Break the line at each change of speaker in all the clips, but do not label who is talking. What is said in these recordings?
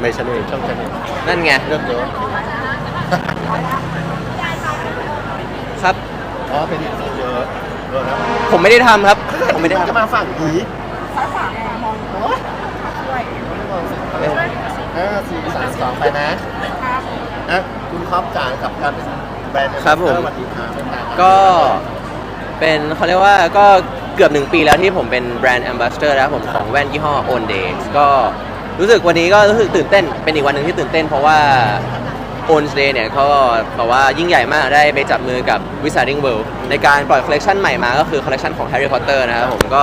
ไม่ใช่เลยช่องชาแนล
นั่นไง
เรื่องเยอะ
ครับ
อ๋อเป็นอีกเยอะเยอะนะ
ผมไม่ได้ทำครับ ผมไม่ได้
จะ
ทำ
มาฝั่งนี้
ซ้ายขวามองมองช่วย
ห้าสี่สามสองไปนะครับอะคุณครอบจ่ายกับการเป็นแบรนด์
ครับผม
วันนี้ครับเป็นไงครับ
ก็เป็นเขาเรียกว่าก็เกือบหนึ่งปีแล้วที่ผมเป็นแบรนด์ a m b a s s a d o r นะครับผมของแว่นยี่ห้อ On Days ก็ รู้สึกวันนี้ก็รู้สึกตื่นเต้น เป็นอีกวันหนึ่งที่ตื่นเต้น เพราะว่า On Day เนี่ยเขาบอกว่ายิ่งใหญ่มากได้ไปจับมือกับ Wizarding World ในการปล่อยคอลเล t ชันใหม่มาก็คือคอลเล t ชันของ Harry Potter นะครับผมก็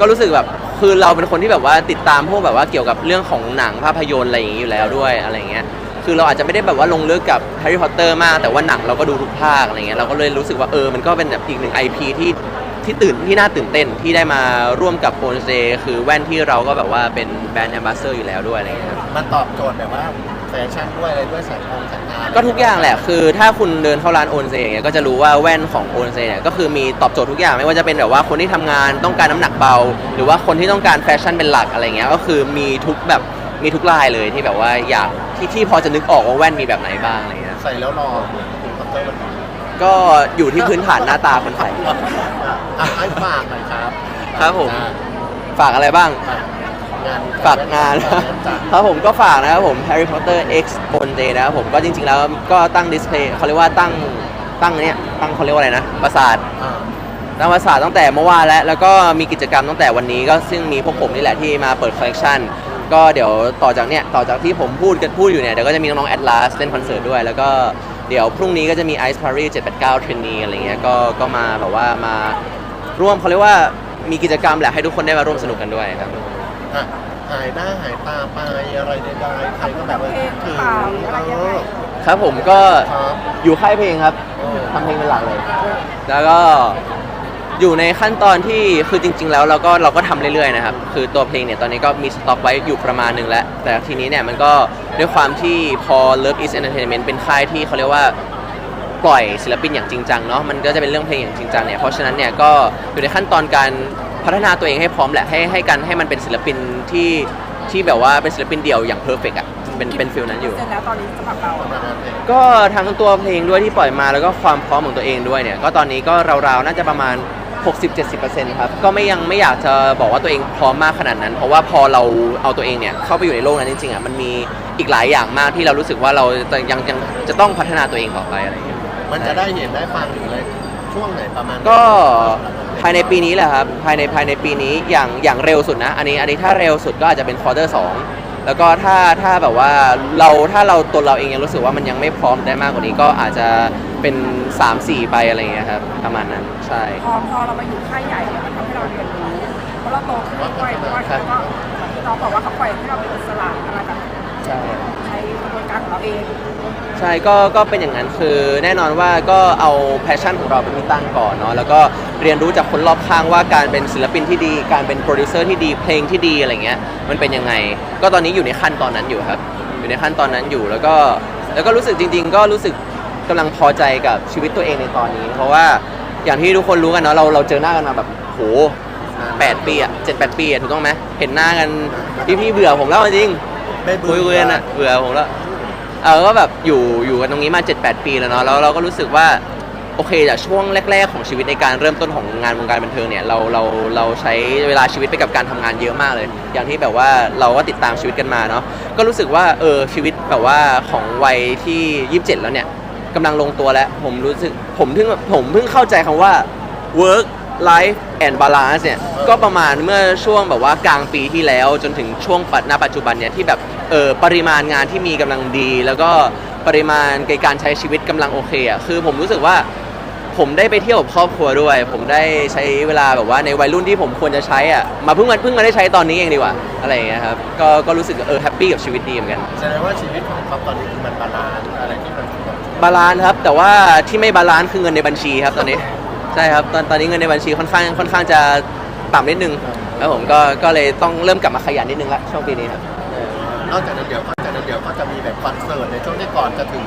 ก็รู้สึกแบบคือเราเป็นคนที่แบบว่าติดตามพวกแบบว่าเกี่ยวกับเรื่องของหนังภาพยนตร์อะไรอย่างนี้อยู่แล้วด้วยอะไรอย่างเงี้ยคือเราอาจจะไม่ได้แบบว่าลงลึกกับแฮร์รี่พอตเตอร์มาก แต่ว่าหนังเราก็ดูทุกภาคอะไรเงี้ยเราก็เลยรู้สึกว่าเออมันก็เป็นแบบอีกหนึ่ง IP ที่ ที่ตื่นที่น่าตื่นเต้นที่ได้มาร่วมกับโ n นเซคือแว่นที่เราก็แบบว่าเป็นแบรนด์แอมบาสเตอร์อยู่แล้วด้วยอะไรเงี้ยครับ
มันตอบโจทย์แบบว่าแฟชั่นด้วยอะไรด้วยสายพงสายตา
ก็ทุกอย่างแหละคือถ้าคุณเดินเข้าร้านโอนเซอย่างเงี้ยก็จะรู้ว่าแว่นของโอนเซเนี่ยก็คือมีตอบโจทย์ทุกอย่างไม่ว่าจะเป็นแบบว่าคนที่ทำงานต้องการน้ำหนักเบา หรือว่าคนที่ต้องการแฟชั่นเป็นหลักอะไรเงี้ยก็คือมีทุกแบบมีทุกลายเลยที่แบบว่าอยากที่ที่พอจะนึกออกว่าแว่นมีแบบไหนบ้างอะไรเงี้ย
ใส่แล้วรอเหมือนคุณคอปเตอร์มันอะ
ก็อยู่ที่พื้นฐานหน้าตาคนไทย
อะให้ฝากหน่อยครับ
ครับผม
อะ
ฝากอะไรบ้าง
งาน
ฝากงาน
จ้ะ
ครับผมก็ฝากนะครับผม Harry Potter X On Day นะครับผมก็จริง ๆ แล้วก็ตั้งดิสเพย์เขาเรียกว่าตั้งตั้งเนี่ยตั้งเขาเรียกว่าอะไรนะ ปราสาท
อ่า
ตั้งปราสาทตั้งแต่เมื่อวานแล้ว แล้วก็มีกิจกรรมตั้งแต่วันนี้ก็ซึ่งมีพวกผมนี่แหละที่มาเปิดคอลเล t ชันก็เดี๋ยวต่อจากเนี่ยต่อจากที่ผมพูดกันพูดอยู่เนี่ย เดี๋ยวก็จะมีน้องๆ Atlas เล่นคอนเสิร์ตด้วย แล้วก็เดี๋ยวพรุ่งนี้ก็จะมี Ice Paris 789 Trainee อะไรเงี้ยก็ก็มาแบบว่ามา ร่วมเขาเรียกว่ามีกิจกรรมแหละให้ทุกคนได้มาร่วมสนุกกันด้วยครับ
อะหายหน้าหายตาไปอะไรใดๆใครก็แบบว่า
เพลง
ถึง
เปล่าอะไรยังไง
ครับผมก็
ครับ
อยู่ค่ายเพลงครับ
เออ
ทำเพลงเป็นหลักเลย แล้วก็อยู่ในขั้นตอนที่คือจริง ๆ แล้วเราก็เราก็ทำเรื่อยๆนะครับ คือตัวเพลงเนี่ยตอนนี้ก็มีสต็อกไว้อยู่ประมาณหนึ่งแล้ว แต่ทีนี้เนี่ยมันก็ด้วยความที่พอ Love is Entertainment เป็นค่ายที่เขาเรียกว่า ปล่อยศิลปินอย่างจริงจังเนาะมันก็จะเป็นเรื่องเพลงอย่างจริงจังเนี่ยเพราะฉะนั้นเนี่ยก็อยู่ในขั้นตอนการพัฒนาตัวเองให้พร้อมแหละให้ให้กันให้มันเป็นศิลปินที่ที่แบบว่าเป็นศิลปินเดี่ยวอย่างเพอร์เฟกอะเป็นเป็นฟิลนั้นอยู่
เสร็จแล้วตอนนี้สำหรับเรา
ประมาณนั้นเอง
ก็ทั้งตัวเพลงด้วยที่ปล่อยมาแล้วก็ความพร้อมของตัวเองด้วยเนี่ยก็ตอนนี้ก็ราวๆน่าจะประมาณ 60-70%ครับก็ไม่ยังไม่อยากจะบอกว่าตัวเองพร้อมมากขนาดนั้น เพราะว่าพอเราเอาตัวเองเนี่ยเข้าไปอยู่ในโลกนั้นจริงๆอะมันมีอีกหลายอย่างมากที่เรารู้สึกว่าเราจะยังยังจะต้องพัฒนาตัวเองต่อไปอะไรอย่างเงี้ย
มันจะได้เห็นได้ฟังหรืออะไรช่วงไหนประมาณ
ก็ภายในปีนี้แหละครับภายในภายในปีนี้อย่างอย่างเร็วสุดนะ อันนี้อันนี้ถ้าเร็วสุดก็อาจจะเป็นควอเตอร์สองแล้วก็ถ้าถ้าแบบว่าเราถ้าเราตัวเราเองยังรู้สึกว่ามันยังไม่พร้อมได้มากกว่านี้ก็อาจจะเป็น 3-4 ไปอะไรอย่างเงี้ยครับประมาณนั้นใช่
พอพอเรามาอยู่ค่ายใหญ่เนี่ยมันทำให้เราเรียนรู้เพราะเราโตขึ้นด้วยเพราะว่าเขาก็เราบอกว่าเขาปล่อยให้เราเป็นอิสระอะไรแบบ
ใช่
ใช้ กระบวนการของเราเอง
ใช่ก็ก็เป็นอย่างนั้นคือแน่นอนว่าก็เอาแพชชั่นของเราเป็นที่ตั้งก่อนเนาะแล้วก็เรียนรู้จากคนรอบข้างว่าการเป็นศิลปินที่ดี การเป็นโปรดิวเซอร์ที่ดีเพลงที่ดีอะไรเงี้ยมันเป็นยังไง ก็ตอนนี้อยู่ในขั้นตอนนั้นอยู่ครับ อยู่ในขั้นตอนนั้นอยู่แล้วก็แล้วก็รู้สึกจริง ๆ ก็รู้สึกกำลังพอใจกับชีวิตตัวเองในตอนนี้ เพราะว่าอย่างที่ทุกคนรู้กันเนาะเราเราเจอหน้ากันมาแบบโหแปดปีอะเจ็ดแปดปีอะถูกต้องไหมเห็นหน้ากันพี่พี่ๆเบื่อผมแล้วจริง
ไม่
คุ
เบื่
ยคุยกันอะเบื่อผมแล้ว เออก็แบบอยู่อยู่กันตรงนี้มา 7-8 ปีแล้วเนาะแล้วเราก็รู้สึกว่าโอเคจากช่วงแรก ๆ ของชีวิตในการเริ่มต้นของงานวงการบันเทิงเนี่ยเราเราเราใช้เวลาชีวิตไปกับการทำงานเยอะมากเลย อย่างที่แบบว่าเราก็ติดตามชีวิตกันมาเนาะก็รู้สึกว่าเออชีวิตแบบว่าของวัยที่ 27 แล้วเนี่ยกำลังลงตัวแล้ว ผมรู้สึกผมเพิ่งผมเพิ่งเข้าใจคำว่า work life and balance เนี่ย ก็ประมาณเมื่อช่วงแบบว่ากลางปีที่แล้วจนถึงช่วงปัจณปัจจุบันเนี่ยที่แบบเออปริมาณงานที่มีกำลังดี แล้วก็ปริมาณในการใช้ชีวิตกำลังโอเคอะคือผมรู้สึกว่าผมได้ไปเที่ยวกับครอบครัวด้วย ผมได้ใช้เวลาแบบว่าในวัยรุ่นที่ผมควรจะใช้อะมาเพิ่งมาเพิ่งมาได้ใช้ตอนนี้เองดีกว่าอะไรอย่างเงี้ยครับก็ก็รู้สึกเออแฮปปี้กับชีวิตดีเหมือนกัน
แสดงว่าชีวิตของเขาตอนนี้คือมันบาลานซ์อะไรที่มันแบบ
บาลานซ์ครับ แต่ว่าที่ไม่บาลานซ์คือเงินในบัญชีครับตอนนี้ใช่ครับตอนตอนนี้เงินในบัญชีค่อนข้างค่อนข้างจะ ต่ำนิดนึงแล้วผมก็ก็เลยต้องเริ่มกลับมาขยันนิดนึงละช่วงปีนี้ครับ
นอกจากนั้นเดี๋ยวก็จากนั้นเดี๋ยวก็จะมีแบบคอนเสิร์ตในช่วงที่ก่อนจะถึง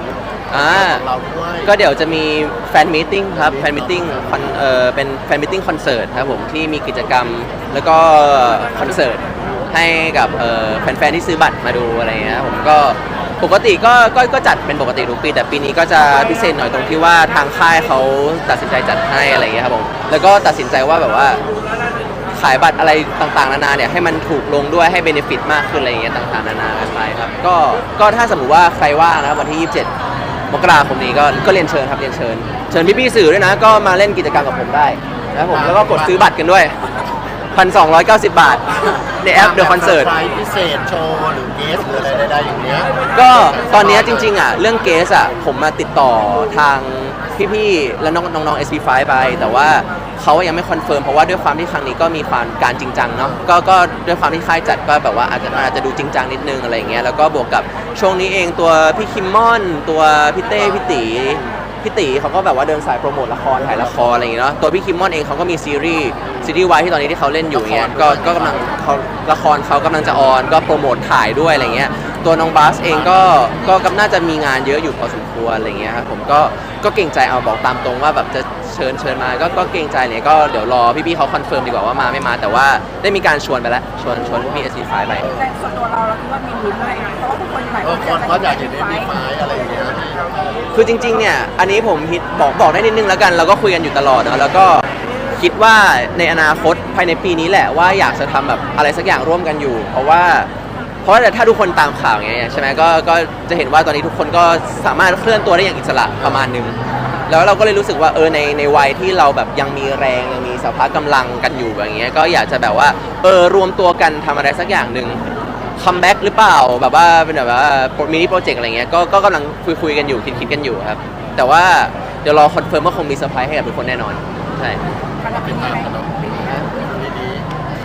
อ่า
ของเราด้วย
ก็เดี๋ยวจะมีแฟนมิทติ้งครับแฟนมิทติ้งคอนเออเป็นแฟนมิทติ้งคอนเสิร์ตครับผมที่มีกิจกรรมแล้วก็คอนเสิร์ตให้กับเอ่อแฟนๆที่ซื้อบัตรมาดูอะไรเงี้ยผมก็ปกติก็ก็ก็จัดเป็นปกติทุกปี แต่ปีนี้ก็จะพิเศษหน่อยตรงที่ว่าทางค่ายเขาตัดสินใจจัดให้อะไรเงี้ยครับผมแล้วก็ตัดสินใจว่าแบบว่า ขายบัตรอะไรต่างๆ นานาเนี่ยให้มันถูกลงด้วยให้เบนฟิตมากขึ้นอะไรอย่างเงี้ยต่างๆ นานากันไปครับก็ก็ถ้าสมมติว่าใครว่างนะครับวันที่ 27 มกราคมนี้ก็ก็เรียนเชิญครับเรียนเชิญ เชิญพี่ๆสื่อด้วยนะ ก็มาเล่นกิจกรรมกับผมได้นะครับผมแล้วก็กดซื้อบัตรกันด้วย 1,290 บาท ในแอป The Concert
ไพรส์พิเศษโชว์หรือเกสหรืออะไรใดๆอย่างเงี้ย
ก็ตอนเนี้ยจริงๆอะเรื่องเกสอะผมมาติดต่อทางพี่ๆและน้องน้องๆ SP5 ไป แต่ว่า เขายังไม่คอนเฟิร์มเพราะว่าด้วยความที่ครั้งนี้ก็มีความการจริงจังเนาะก็ก็ด้วยความที่ค่ายจัดก็แบบว่าอาจจะอาจจะดูจริงจังนิดนึงอะไรอย่างเงี้ยแล้วก็บวกกับช่วงนี้เองตัวพี่คิมมอน ตัวพี่เต้พี่ตีพี่ตีเขาก็แบบว่าเดินสายโปรโมทละครถ่ายละครอะไรอย่างเงี้ยเนาะตัวพี่คิมมอนเองเขาก็มีซีรีส์ซีรีส์วายที่ตอนนี้ที่เขาเล่นอยู่อย่างเงี้ยก็ก็กำลังเขาละครเขากำลังจะออนก็โปรโมทถ่ายด้วยอะไรเงี้ยตัวน้องบาสเองก็ก็กำน่าจะมีงานเยอะอยู่พอสมควรอะไรเงี้ยครับผมก็ก็เกรงใจเอาบอกตามตรงว่าแบบจะ เชิญเชิญมาก็ก็เกรงใจเนี่ยก็เดี๋ยวรอพี่ๆเขาคอนเฟิร์มดีกว่าว่ามาไม่มา แต่ว่าได้มีการชวนไปแล้วชวนชวนพี่เอสซีไฟไป
แต่ส่วนตัวเราเราคิดว่ามีลุ้นอะไรเพราะว่าทุกคนหลาย
เออคนเขาอยากเห็นเอ็นดีไฟอะไรอย่างเงี้ย
คือจริงๆเนี่ยอันนี้ผมคิดบอกบอกได้นิดนึงแล้วกันเราก็คุยกันอยู่ตลอดเนอะแล้วก็คิดว่าในอนาคตภายในปีนี้แหละว่าอยากจะทำแบบอะไรสักอย่างร่วมกันอยู่ เพราะว่าเพราะว่าถ้าทุกคนตามข่าวอย่างเงี้ยใช่ไหมก็ก็จะเห็นว่าตอนนี้ทุกคนก็สามารถเคลื่อนตัวได้อย่างอิสระประมาณหนึง แล้วเราก็เลยรู้สึกว่าเออในในวัยที่เราแบบยังมีแรงยังมีสภาพกำลังกันอยู่อย่างเงี้ยก็อยากจะแบบว่าเออรวมตัวกันทำอะไรสักอย่างหนึ่งคัมแบ็กหรือเปล่าแบบว่าเป็นแบบว่ามินิโปรเจกต์อะไรเงี้ยก็ก็กำลังคุยคุยกันอยู่คิดคิดกันอยู่ครับ แต่ว่าเดี๋ยวรอคอนเฟิร์มว่าคงมีเซอร์ไพรส์ให้กับทุกคนแน่นอนใช่
ขนาดนี้ไหม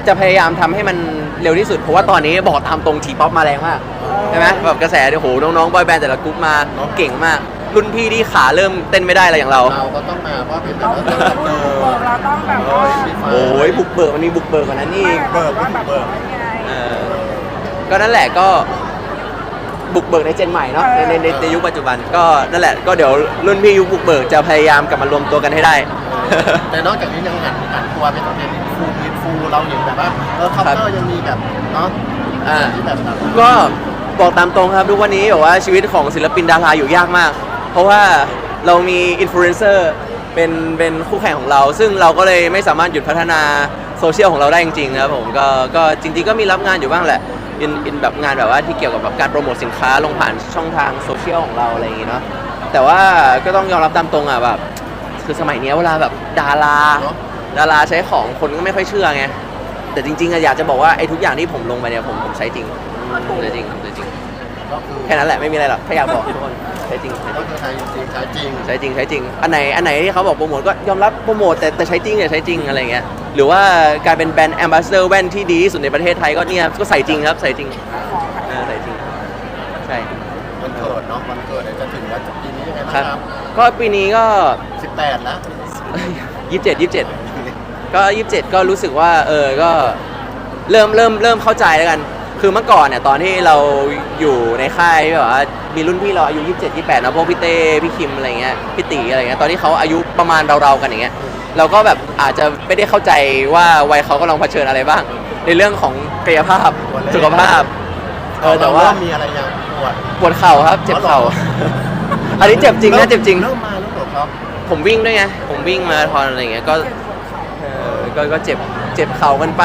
จะพยายามทำให้มันเร็วที่สุด เพราะว่าตอนนี้บอกตามตรงทีป๊อปมาแรงมากใช่ไหมแบบกระแสเดี๋ยวโหน้องๆบอยแบนด์แต่ละกรุ๊ปมาเก่งมาก รุ่นพี่ที่ขาเริ่มเต้นไม่ได้อะไรอย่างเรา
เราก็ต้องมาเพราะเป็นแบ
เรา
บว่า
เปิ
เจอ
ด
กับเจอ
เราต้องแบบว่า
โอ้ยบุกเบิกมันมีบุกเบิกกว่านั้นนี่
เปิดว่าแบบเปิดไง
เออก็นั่นแหละก็บุกเบิกในเจนใหม่เนาะในในในในยุคปัจจุบันก็นั่นแหละก็เดี๋ยวรุ่นพี่ยุคบุกเบิกจะพยายามกลับมารวมตัวกันให้ได้
แต่นอกจากนี้ยังหันหันตัวเป็นเป็นฟูมินฟูเราเห็นแบบว่าเออเคาน์เตอร์ยังมีแบบเนาะ
อ่า
ที่แบบแบบ
ก็บอกตามตรงครับทุกวันนี้แบบว่าชีวิตของศิลปินดาราอยู่ยากมากเพ ราะว่าเรามีอินฟลูเอนเซอร์เป็นเป็นคู่แข่งของเรา ซึ่งเราก็เลยไม่สามารถหยุดพัฒนาโซเชียลของเราได้จริงๆนะครับผมก็ก็จริงๆก็มีรับงานอยู่บ้างแหละอินอินแบบงานแบบว่าที่เกี่ยวกับแบบการโปรโมทสินค้าลงผ่านช่องทางโซเชียลของเราอะไรอย่างงี้เนาะแต่ว่าก็ต้องยอมรับตามตรงอะแบบคือสมัยเนี้ยเวลาแบบดารา
เนาะ
ดาราใช้ของคนก็ไม่ค่อยเชื่อไงแต่จริงๆอะอยากจะบอกว่าไอ้ทุกอย่างที่ผมลงไปเนี่ยผมผมใช้จริงใช้จริงใช้จริง
ก็คือ
แค่นั้นแหละไม่มีอะไรหรอกแค่อยากบอกทุกคนใช้จริงใช้จ
ก็
ริง
คือใช้จริงใช้จริง
ใช้จริงใช้จริง อันไหนอันไหนที่เขาบอกโปรโมทก็ยอมรับโปรโมทแต่แต่ใช้จริงเนี่ยใช้จริงอะไรเงี้ยหรือว่าการเป็นแบรนด์แอมบาสเดอร์แว่นที่ดีที่สุดในประเทศไทยก็เนี่ยก็ใส่จริงครับใส่จริงเออใส่จริงใช่
วันเกิดเนาะวันเกิดเดี๋ยวจะถึงวันปีนี้ยังไงบ้าง
ครับ
ครับ
ก็ปีนี้ก็
สิบแปดแล้ว
ยี่สิบเจ็ดยี่สิบเจ็ดก็ยี่สิบเจ็ดก็รู้สึกว่าเออก็เริ่มเริ่มเริ่มเข้าใจแล้วกัน คือเมื่อก่อนเนี่ยตอนที่เราอยู่ในค่ายที่แบบว่ามีรุ่นพี่เราอายุ 27 28นะพวกพี่เต้พี่คิมอะไรเงี้ยพี่ตีอะไรเงี้ยตอนที่เขาอายุประมาณเราๆกันอย่างเงี้ยเราก็แบบอาจจะไม่ได้เข้าใจว่าวัยเขากำลังเผชิญอะไรบ้าง ในเรื่องของกายภาพสุขภาพเออแต่ว่า
เริ่มมีอะไรยังปวด
ปวดเข่าครับ เจ็บเข่า
อ๋อเหรอ
อันนี้เจ็บจริงนะเจ็บจริง
เริ่มมาแล้วเหรอครับ
ผมวิ่งด้วยไงผมวิ่งมาราธอนอะไรอย่างเงี้ยก็เออก็ก็เจ็บ เจ็บเข่ากันไป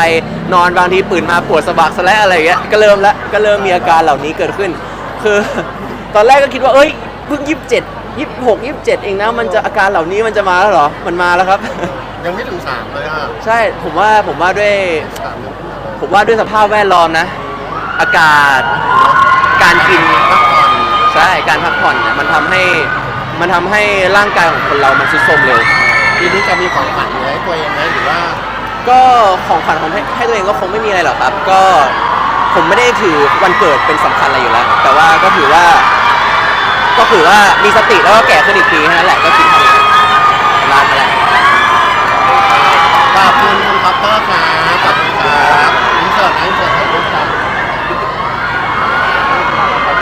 นอนบางทีตื่นมาปวดสะบักสะแลอะไรอย่างเงี้ยก็เริ่มละก็เริ่มมีอาการเหล่านี้เกิดขึ้น คือตอนแรกก็คิดว่าเอ้ยเพิ่งยี่สิบเจ็ดยี่สิบหกยี่สิบเจ็ดเองนะมันจะอาการเหล่านี้มันจะมาแล้วเหรอมันมาแล้วครับ
ยังไม่ถึงสามเลยอะ
ใช่ผมว่าผมว่าด้วย
สามยังไม่ถึงเลย
ผมว่าด้วยสภาพแวดล้อมนะ อากาศการกิน
พักผ่อน
ใช่การพักผ่อนเนี่ยมันทำให้มันทำให้ร่างกายของคนเรามันทรุดโทรมเร็ว
ปีนี้จะมีของขวัญอะไรให้ตัวเองไหมหรือว่า
ก็ของขวัญของให้ให้ตัวเองก็คงไม่มีอะไรหรอกครับ ก็ผมไม่ได้ถือวันเกิดเป็นสำคัญอะไรอยู่แล้ว แต่ว่าก็ถือว่า ก็ถือว่ามีสติแล้วก็แก่ขึ้นอีกทีแค่นั้นแหละก็คิดทำร้านมาแล้ว
ขอบคุณคุณพัตเตอร์ครับขอบคุณครับอินเสิร์ตนะอินเสิร์ตให้ลูกครับ